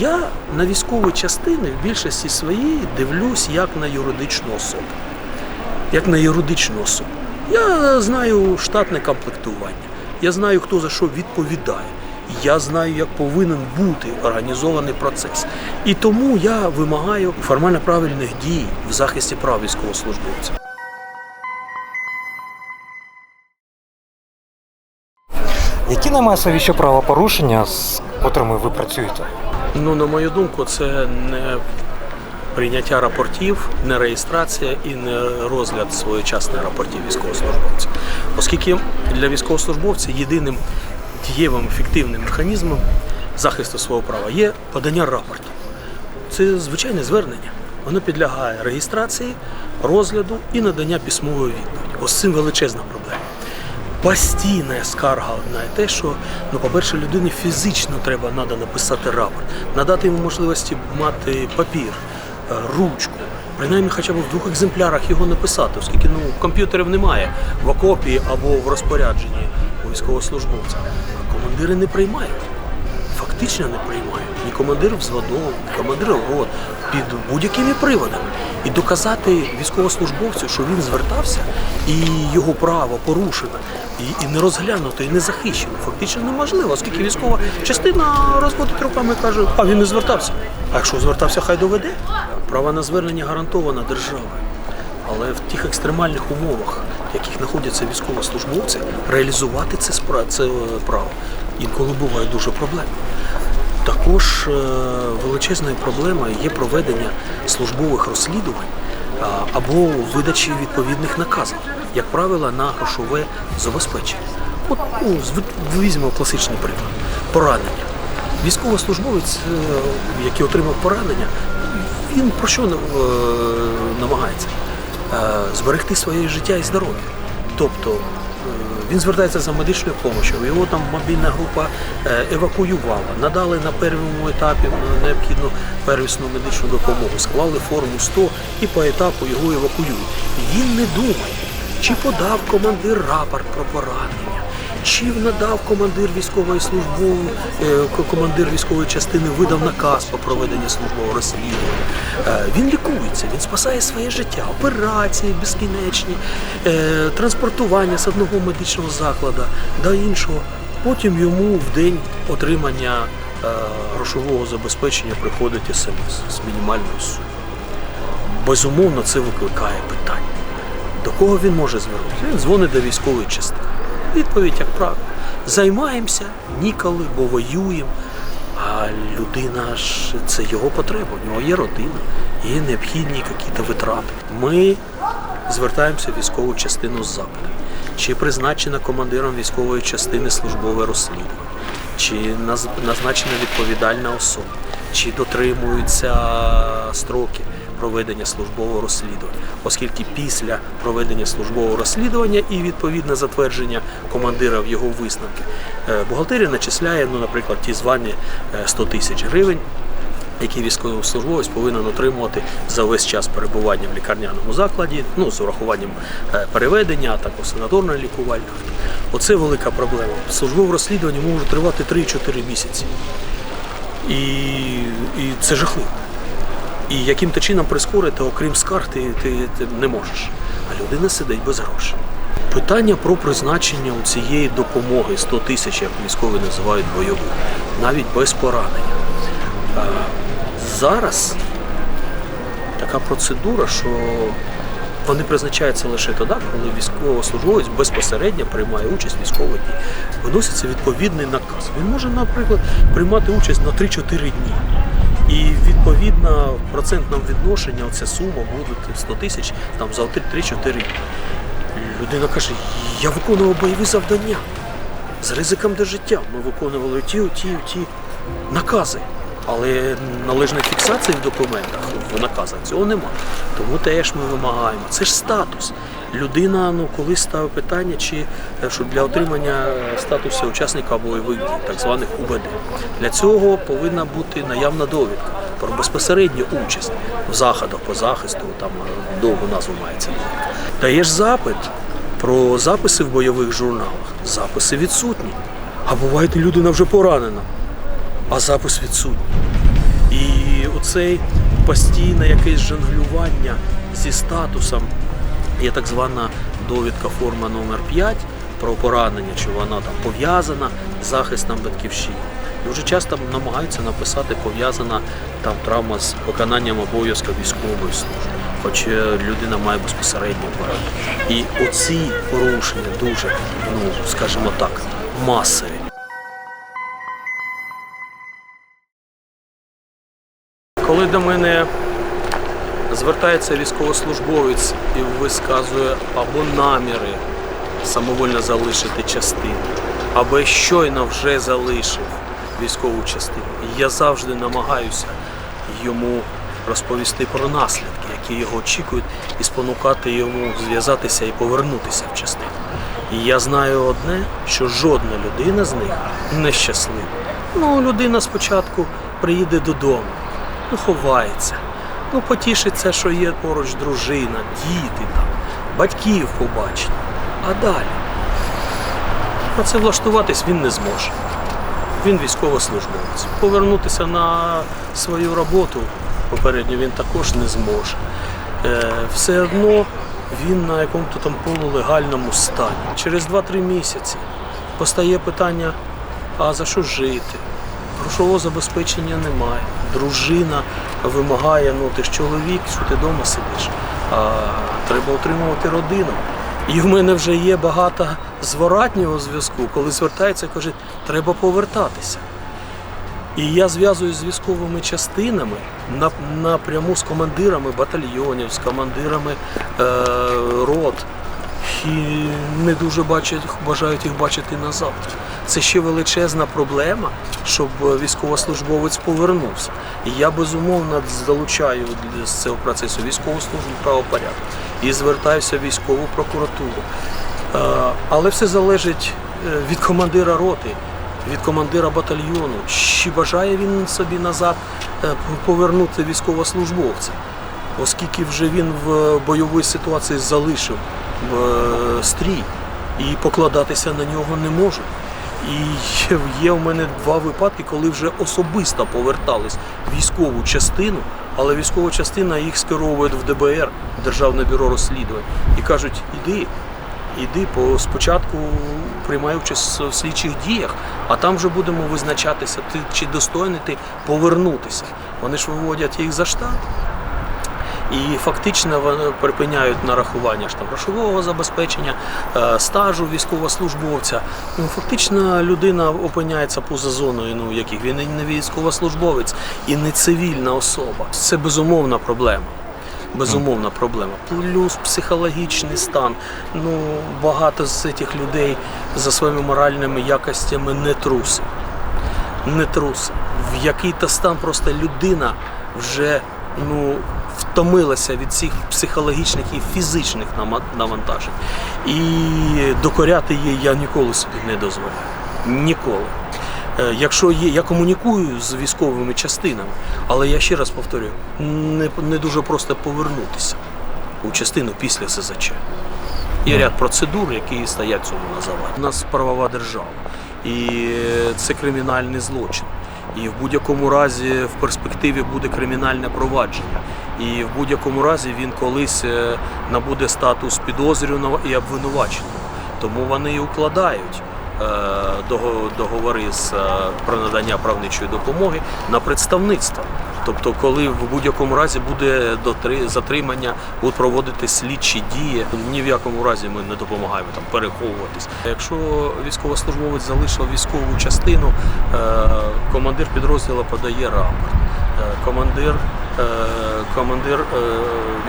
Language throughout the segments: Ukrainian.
Я на військові частини в більшості своїй дивлюсь як на юридичну особу. Як на юридичну особу. Я знаю штатне комплектування. Я знаю, хто за що відповідає. Я знаю, як повинен бути організований процес. І тому я вимагаю формально правильних дій в захисті прав військовослужбовців. Які наймасовіші правопорушення, з котрими ви працюєте? Ну, на мою думку, це не прийняття рапортів, не реєстрація і не розгляд своєчасних рапортів військовослужбовців. Оскільки для військовослужбовця єдиним дієвим ефективним механізмом захисту свого права є подання рапорту. Це звичайне звернення. Воно підлягає реєстрації, розгляду і надання письмової відповіді. Ось цим величезна проблема. Постійна скарга одна і те, що ну, по-перше, людині фізично треба надо написати рапорт, надати йому можливості мати папір, е, ручку, принаймні хоча б в двох екземплярах його написати, оскільки ну, комп'ютерів немає в окопі або в розпорядженні військовослужбовця. А командири не приймають. Фактично не приймають. Ні командир взводов, ні командир рот під будь-якими приводами. І доказати військовослужбовцю, що він звертався, і його право порушено, і, і не розглянуто, і не захищено, фактично неможливо, оскільки військова частина розводить руками і каже, а він не звертався. А якщо звертався, хай доведе. Право на звернення гарантовано державою. Але в тих екстремальних умовах, в яких знаходяться військовослужбовці, реалізувати це е, право інколи буває дуже проблемно. Також е, величезною проблемою є проведення службових розслідувань або видачі відповідних наказів, як правило, на грошове забезпечення. От ну, візьмемо класичний приклад поранення. Військовослужбовець, е, який отримав поранення, він про що намагається? Е, Зберегти своє життя і здоров'я. Тобто е, він звертається за медичною допомогою, його там мобільна група е, евакуювала, надали на першому етапі необхідну первісну медичну допомогу, склали форму 100 і по етапу його евакуюють. Він не думає, чи подав командир рапорт про поранення, чи надав командир військової служби, е, командир військової частини видав наказ по проведенню службового розслідування. Е, Він лікується, він спасає своє життя, операції безкінечні, е, транспортування з одного медичного закладу до іншого. Потім йому в день отримання грошового забезпечення приходить смс з мінімальною сумою. Безумовно, це викликає питання. До кого він може звернутися? Він дзвонить до військової частини. Відповідь, як правило, займаємося ніколи, бо воюємо. А людина ж це його потреба, у нього є родина, є необхідні якісь витрати. Ми звертаємося в військову частину з запитом. Чи призначена командиром військової частини службове розслідування, чи назначена відповідальна особа, чи дотримуються строки проведення службового розслідування, оскільки після проведення службового розслідування і відповідне затвердження командира в його висновки, е, бухгалтерія начисляє, ну, наприклад, ті звані е, 100 тисяч гривень. Які військовослужбовець повинен отримувати за весь час перебування в лікарняному закладі, ну з урахуванням е, переведення, а також санаторно лікувальних. Оце велика проблема. Службове розслідування може тривати 3-4 місяці. І, і це жахливо. І яким-то чином прискорити, окрім скарг, ти, ти, ти не можеш. А людина сидить без грошей. Питання про призначення у цієї допомоги 100 тисяч, як військові називають бойових, навіть без поранення. А, зараз така процедура, що вони призначаються лише тоді, коли військовослужбовець безпосередньо приймає участь в військових дій. Виноситься відповідний наказ. Він може, наприклад, приймати участь на 3-4 дні. І відповідно в процентному відношенні оця сума буде 100 тисяч там за 3-4 дні. Людина каже, я виконував бойові завдання з ризиком для життя. Ми виконували ті, ті, ті накази. Але належної фіксації в документах, в наказах цього нема. Тому теж ми вимагаємо. Це ж статус. Людина ну, колись ставить питання, чи е, що для отримання статусу учасника бойових дій, так званих УБД. Для цього повинна бути наявна довідка про безпосередню участь в заходах по захисту, там е, довгу назву мається. Даєш запит про записи в бойових журналах. Записи відсутні. А буває, людина вже поранена, а запис відсутній. І оцей постійне якесь жонглювання зі статусом. Є так звана довідка форма номер 5 про поранення, чи вона там пов'язана з захистом батьківщини. Дуже часто намагаються написати пов'язана там травма з виконанням обов'язків військової служби, хоч е, людина має безпосередньо поранення. І оці порушення дуже, ну скажімо так, масові. Коли до мене звертається військовослужбовець і висказує або наміри самовольно залишити частину, або щойно вже залишив військову частину, І я завжди намагаюся йому розповісти про наслідки, які його очікують, і спонукати йому зв'язатися і повернутися в частину. І я знаю одне, що жодна людина з них не щаслива. Ну, людина спочатку приїде додому, ну ховається, ну потішиться, що є поруч дружина, діти там, батьків побачить. А далі працевлаштуватись він не зможе. Він військовослужбовець. Повернутися на свою роботу попередньо він також не зможе. Е, все одно він на якомусь там полулегальному стані. Через 2-3 місяці постає питання: а за що жити? Грошового забезпечення немає. Дружина вимагає, ну ти ж чоловік, що ти вдома сидиш, а треба утримувати родину. І в мене вже є багато зворотнього зв'язку, коли звертаються і кажуть, треба повертатися. І я зв'язуюсь з військовими частинами напряму з командирами батальйонів, з командирами е, рот. І не дуже бачать, бажають їх бачити назад. Це ще величезна проблема, щоб військовослужбовець повернувся. І я безумовно залучаю з цього процесу військову службу правопорядку і звертаюся в військову прокуратуру. Е, Але все залежить е, від командира роти, від командира батальйону. Чи бажає він собі назад е, повернути військовослужбовця, оскільки вже він в бойовій ситуації залишив стрій і покладатися на нього не може. І є- в мене два випадки, коли вже особисто повертались військову частину, але військова частина їх скеровує в ДБР, Державне бюро розслідувань, і кажуть, іди, іди, по спочатку приймай участь в слідчих діях, а там вже будемо визначатися, ти чи достойний ти повернутися. Вони ж виводять їх за штат. І фактично вони припиняють нарахування ж там грошового забезпечення, е, стажу військовослужбовця. Ну, фактично людина опиняється поза зоною, ну яких він не військовослужбовець і не цивільна особа. Це безумовна проблема. Безумовна проблема. Плюс психологічний стан. Ну багато з цих людей за своїми моральними якостями не труси не трус. В який-то стан просто людина вже ну, втомилася від цих психологічних і фізичних навантажень. І докоряти їй я ніколи собі не дозволяю. Ніколи. Е, Якщо є, я комунікую з військовими частинами, але я ще раз повторюю, не, не дуже просто повернутися у частину після СЗЧ. Є ряд процедур, які стоять цьому на заваді. У нас правова держава, і це кримінальний злочин. І в будь-якому разі в перспективі буде кримінальне провадження. І в будь-якому разі він колись е, набуде статус підозрюваного і обвинуваченого. Тому вони і укладають е, договори з, е, про надання правничої допомоги на представництво. Тобто, коли в будь-якому разі буде затримання, будуть проводити слідчі дії, ні в якому разі ми не допомагаємо там переховуватись. Якщо військовослужбовець залишив військову частину, командир підрозділу подає рапорт. Командир, командир е,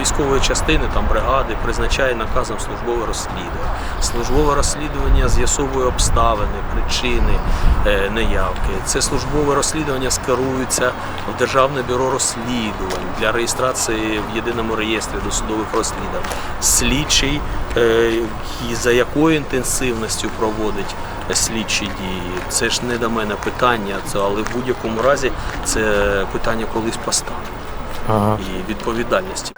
військової частини там бригади призначає наказом службове розслідування. Службове розслідування з'ясовує обставини, причини е, неявки. Це службове розслідування скерується в Державне бюро розслідувань для реєстрації в єдиному реєстрі досудових розслідувань. Слідчий, е, за якою інтенсивністю проводить слідчі дії. Це ж не до мене питання, але в будь-якому разі це питання колись постане Ага. і відповідальності.